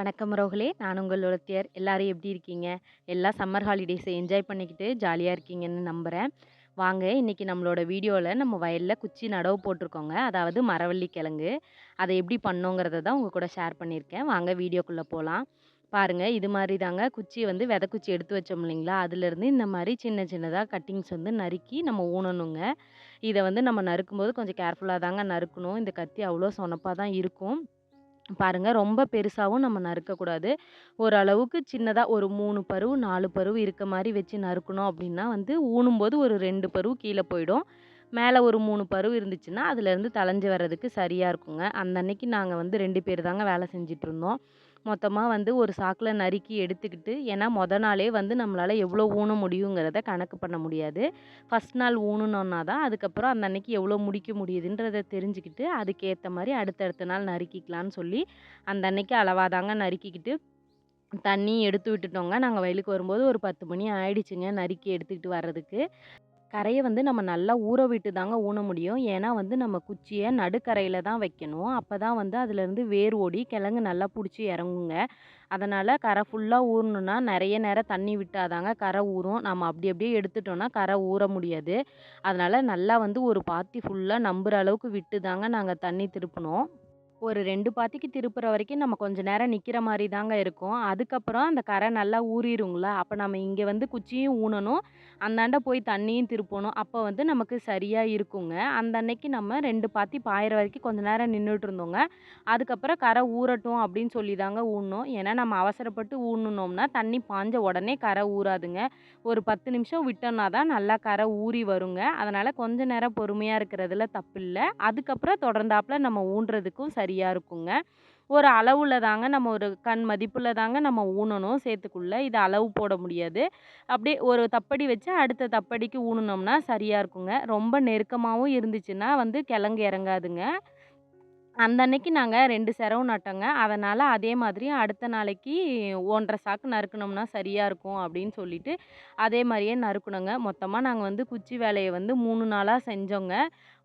வணக்கம் ரோகலே நான் உங்கள் உளத்தியர் எல்லாரும் எப்படி இருக்கீங்க? எல்லாம் சம்மர் ஹாலிடேஸை என்ஜாய் பண்ணிக்கிட்டு ஜாலியாக இருக்கீங்கன்னு நம்புகிறேன் வாங்க இன்றைக்கி நம்மளோட வீடியோவில் நம்ம வயலில் குச்சி நடவு போட்டிருக்கோங்க. அதாவது மரவள்ளி கிழங்கு. அதை எப்படி பண்ணோங்கிறத தான் உங்கள் கூட ஷேர் பண்ணியிருக்கேன். வாங்க வீடியோக்குள்ளே போகலாம் பாருங்கள் இது மாதிரி தாங்க குச்சி வந்து விதை குச்சி எடுத்து வச்சோம் இல்லைங்களா? அதுலேருந்து இந்த மாதிரி சின்ன சின்னதாக கட்டிங்ஸ் வந்து நறுக்கி நம்ம ஊனணுங்க. இதை வந்து நம்ம நறுக்கும்போது கொஞ்சம் கேர்ஃபுல்லாக தாங்க நறுக்கணும். இந்த கத்தி அவ்வளோ சொனப்பாக தான் இருக்கும். பாருங்கள் ரொம்ப பெருசாகவும் நம்ம நறுக்கக்கூடாது. ஓரளவுக்கு சின்னதாக ஒரு மூணு பருவு, நாலு பருவு இருக்க மாதிரி வச்சு நறுக்கணும் அப்படின்னா வந்து, ஊனும்போது ஒரு ரெண்டு பருவு கீழே போயிடும். மேலே ஒரு மூணு பருவு இருந்துச்சுன்னா, அதுலேருந்து தளஞ்சு வர்றதுக்கு சரியாக இருக்குங்க. அந்த அன்னைக்கு நாங்கள் வந்து ரெண்டு பேர் தாங்க வேலை செஞ்சிட்ருந்தோம் மொத்தமாக வந்து ஒரு சாக்கில் நறுக்கி எடுத்துக்கிட்டு ஏன்னா மொதல் நாளே வந்து நம்மளால் எவ்வளோ ஊன முடியுங்கிறத கணக்கு பண்ண முடியாது. ஃபஸ்ட் நாள் ஊனுனோம்னா தான், அதுக்கப்புறம் அந்த அன்னைக்கு எவ்வளோ முடிக்க முடியுதுன்றத தெரிஞ்சுக்கிட்டு, அதுக்கேற்ற மாதிரி அடுத்தடுத்த நாள் நறுக்கிக்கலான்னு சொல்லி, அந்த அன்னைக்கு அளவாக தாங்க நறுக்கிக்கிட்டு, தண்ணி எடுத்து விட்டுட்டோங்க. நாங்கள் வயலுக்கு வரும்போது ஒரு 10 மணி ஆயிடுச்சுங்க, நறுக்கி எடுத்துக்கிட்டு வர்றதுக்கு. கரையை வந்து நம்ம நல்லா ஊற விட்டு தாங்க ஊன முடியும். ஏன்னா வந்து நம்ம குச்சியை நடுக்கரையில் தான் வைக்கணும். அப்போ தான் வந்து அதுலேருந்து வேர் ஓடி கிழங்கு நல்லா பிடிச்சி இறங்குங்க. அதனால் கரை ஃபுல்லாக ஊறணுன்னா நிறைய நேரம் தண்ணி விட்டாதாங்க கரை ஊறும். நம்ம அப்படி அப்படியே எடுத்துட்டோம்னா, கரை ஊற முடியாது. அதனால் நல்லா வந்து ஒரு பாத்தி ஃபுல்லாக நம்புகிற அளவுக்கு விட்டு தாங்க நாங்கள் தண்ணி திருப்பினோம் ஒரு 2 பாத்திக்கு திருப்புற வரைக்கும் நம்ம கொஞ்ச நேரம் நிக்கிற மாரி தாங்க இருக்கும். அதுக்கப்புறம் அந்த கரை நல்லா ஊறிருங்களா, அப்ப நம்ம இங்க வந்து குச்சியும் ஊனணும், அந்தாண்ட போய் தண்ணியும் திருப்பணும். அப்ப வந்து நமக்கு சரியா இருக்குங்க. அந்த அன்னைக்கு நம்ம 2 பாத்தி பாயிற வரைக்கும் கொஞ்ச நேரம் நின்னுட்ருந்தோங்க. அதுக்கப்புறம் கரை ஊறட்டும் அப்படின்னு சொல்லி தாங்க ஊனுனோம். ஏன்னா நம்ம அவசரப்பட்டு ஊனுனோம்னா, தண்ணி பாய்ஞ்ச உடனே கரை ஊறாதுங்க. ஒரு 10 நிமிஷம் விட்டோம்னா தான் நல்லா கரை ஊறி வருங்க. அதனால கொஞ்ச நேரம் பொறுமையா இருக்கிறதுல தப்பில்ல. அதுக்கப்புறம் தொடர்ந்தாப்புல நம்ம ஊன்றதுக்கும் சரி சரியா இருக்குங்க. ஒரு அளவில் தாங்க நம்ம ஒரு கண் மதிப்பில் தாங்க நம்ம ஊனணும் சேர்த்துக்குள்ள இது அளவு போட முடியாது. அப்படியே ஒரு தப்படி வச்சு அடுத்த தப்படிக்கு ஊனுனோம்னா சரியாக இருக்குங்க. ரொம்ப நெருக்கமாகவும் இருந்துச்சுன்னா வந்து கிழங்கு இறங்காதுங்க. அந்த அன்னைக்கு நாங்க 2 செரவு நட்டோங்க. அதனால அதே மாதிரி அடுத்த நாளைக்கு 1 1/2 சாக்கு நறுக்குனோம்னா சரியா இருக்கும் அப்படின்னு சொல்லிட்டு, அதே மாரியே நறுக்குனோங்க. மொத்தமா நாங்க வந்து குச்சி வேலைய வந்து 3 நாளா செஞ்சோங்க.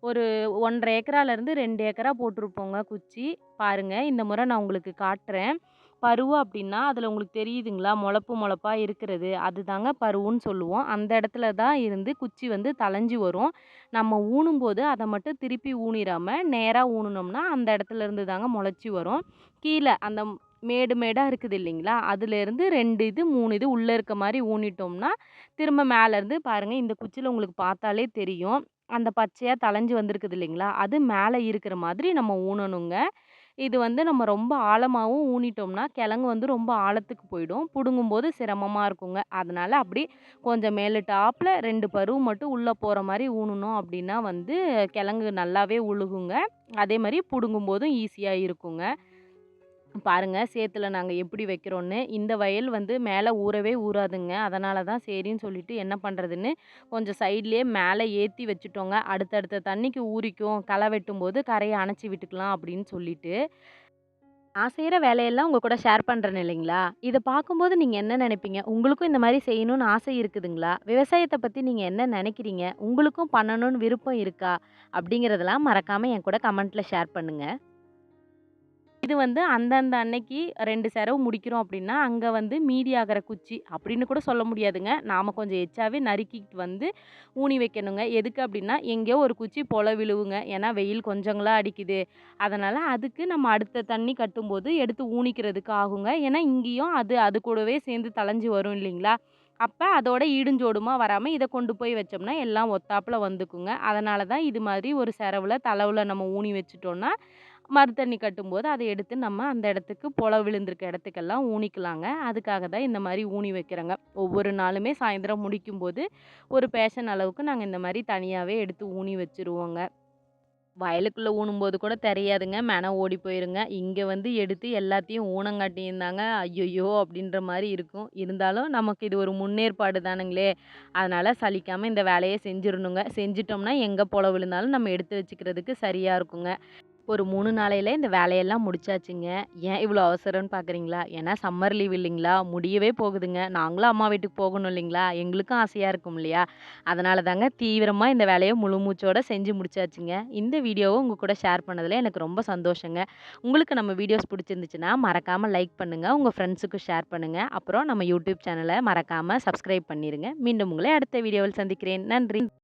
ஒரு 1 1/2 ஏக்கராலேருந்து 2 ஏக்கரா போட்டிருப்போங்க குச்சி. பாருங்க இந்த முறை நான் உங்களுக்கு காட்டுறேன். பருவம் அப்படின்னா அதில் உங்களுக்கு தெரியுதுங்களா? முளப்பு மொளப்பா இருக்கிறது. அதுதாங்க பருவுன்னு சொல்லுவோம். அந்த இடத்துல தான் இருந்து குச்சி வந்து தளஞ்சு வரும். நம்ம ஊனும்போது அதை மட்டும் திருப்பி ஊனிடாமல் நேராக ஊனினோம்னா அந்த இடத்துல இருந்து தாங்க முளைச்சி வரும். கீழே அந்த மேடு மேடாக இருக்குது இல்லைங்களா? அதுலேருந்து ரெண்டு இது, மூணு இது உள்ளே இருக்க மாதிரி ஊனிட்டோம்னா, திரும்ப மேலேருந்து பாருங்கள் இந்த குச்சியில் உங்களுக்கு பார்த்தாலே தெரியும். அந்த பச்சையாக தலைஞ்சி வந்திருக்குது இல்லைங்களா? அது மேலே இருக்கிற மாதிரி நம்ம ஊனணுங்க. இது வந்து நம்ம ரொம்ப ஆழமாகவும் ஊனிட்டோம்னா, கிழங்கு வந்து ரொம்ப ஆழத்துக்கு போயிடும். பிடுங்கும்போது சிரமமாக இருக்குங்க. அதனால் அப்படி கொஞ்சம் மேலுட்டாப்புல 2 பருவு மட்டும் உள்ளே போகிற மாதிரி ஊனணும் அப்படின்னா வந்து, கிழங்கு நல்லாவே உழுகுங்க. அதே மாதிரி பிடுங்கும்போதும் ஈஸியாக இருக்குங்க. பாருங்கள் சேத்துல நாங்கள் எப்படி வைக்கிறோன்னு. இந்த வயல் வந்து மேலே ஊறவே ஊறாதுங்க. அதனால தான் சரின்னு சொல்லிட்டு என்ன பண்ணுறதுன்னு கொஞ்சம் சைட்லேயே மேலே ஏற்றி வச்சுட்டோங்க. அடுத்தடுத்த தண்ணிக்கு ஊறிக்கும். களை வெட்டும்போது கரையை அணைச்சி விட்டுக்கலாம் அப்படின்னு சொல்லிட்டு. நான் செய்கிற வேலையெல்லாம் உங்கள் கூட ஷேர் பண்ணுறேன் இல்லைங்களா? இதை பார்க்கும்போது நீங்கள் என்ன நினைப்பீங்க உங்களுக்கும் இந்த மாதிரி செய்யணும்னு ஆசை இருக்குதுங்களா? விவசாயத்தை பற்றி நீங்கள் என்ன நினைக்கிறீங்க உங்களுக்கும் பண்ணணும்னு விருப்பம் இருக்கா? அப்படிங்கிறதெல்லாம் மறக்காமல் என் கூட கமெண்ட்டில் ஷேர் பண்ணுங்கள் இது வந்து அந்தந்த அன்னைக்கு ரெண்டு செரவு முடிக்கிறோம் அப்படின்னா அங்கே வந்து மீதி ஆகிற குச்சி அப்படின்னு கூட சொல்ல முடியாதுங்க. நாம் கொஞ்சம் எச்சாவே நறுக்கிட்டு வந்து ஊனி வைக்கணுங்க. எதுக்கு அப்படின்னா எங்கேயோ ஒரு குச்சி பொல விழுவுங்க. ஏன்னா வெயில் கொஞ்சங்களா அடிக்குது. அதனால் அதுக்கு நம்ம அடுத்த தண்ணி கட்டும்போது எடுத்து ஊனிக்கிறதுக்கு ஆகுங்க. ஏன்னா இங்கேயும் அது அது கூடவே சேர்ந்து தளஞ்சு வரும் இல்லைங்களா? அப்போ அதோட ஈடுஞ்சோடுமா வராமல் இதை கொண்டு போய் வச்சோம்னா, எல்லாம் ஒத்தாப்புல வந்துக்குங்க. அதனால தான் இது மாதிரி ஒரு செரவில் தளவில் நம்ம ஊனி வச்சுட்டோன்னா மறுத்தண்ணி கட்டும்போது அதை எடுத்து நம்ம அந்த இடத்துக்கு பொல விழுந்திருக்க இடத்துக்கெல்லாம் ஊனிக்கலாங்க. அதுக்காக தான் இந்த மாதிரி ஊனி வைக்கிறோங்க ஒவ்வொரு நாளுமே சாயந்தரம் முடிக்கும்போது, ஒரு பேஷன் அளவுக்கு நாங்கள் இந்த மாதிரி தனியாகவே எடுத்து ஊனி வச்சுருவோங்க. வயலுக்குள்ள ஊனும்போது கூட தெரியாதுங்க. மென ஓடி போயிருங்க. இங்கே வந்து எடுத்து எல்லாத்தையும் ஊனங்காட்டியிருந்தாங்க தாங்க, அப்படின்ற மாதிரி இருக்கும். இருந்தாலும் நமக்கு இது ஒரு முன்னேற்பாடு தானுங்களே! அதனால் சலிக்காமல் இந்த வேலையை செஞ்சிடணுங்க செஞ்சுட்டோம்னா, எங்கே போல விழுந்தாலும் நம்ம எடுத்து வச்சுக்கிறதுக்கு சரியாக இருக்குங்க. ஒரு மூணு நாளையில் இந்த வேலையெல்லாம் முடிச்சாச்சுங்க. ஏன் இவ்வளோ அவசரம்னு பார்க்குறீங்களா? ஏன்னா சம்மர் லீவ் இல்லைங்களா? முடியவே போகுதுங்க. நாங்களும் அம்மா வீட்டுக்கு போகணும் இல்லைங்களா? எங்களுக்கும் ஆசையாக இருக்கும் இல்லையா? அதனால தாங்க தீவிரமாக இந்த வேலையை முழு மூச்சோட செஞ்சு முடிச்சாச்சுங்க. இந்த வீடியோவை உங்கள் கூட ஷேர் பண்ணதில் எனக்கு ரொம்ப சந்தோஷங்க. உங்களுக்கு நம்ம வீடியோஸ் பிடிச்சிருந்துச்சுன்னா, மறக்காமல் லைக் பண்ணுங்கள் உங்கள் ஃப்ரெண்ட்ஸுக்கும் ஷேர் பண்ணுங்கள் அப்புறம் நம்ம யூடியூப் சேனலை மறக்காமல் சப்ஸ்கிரைப் பண்ணிடுங்க மீண்டும் உங்களை அடுத்த வீடியோவில் சந்திக்கிறேன். நன்றி.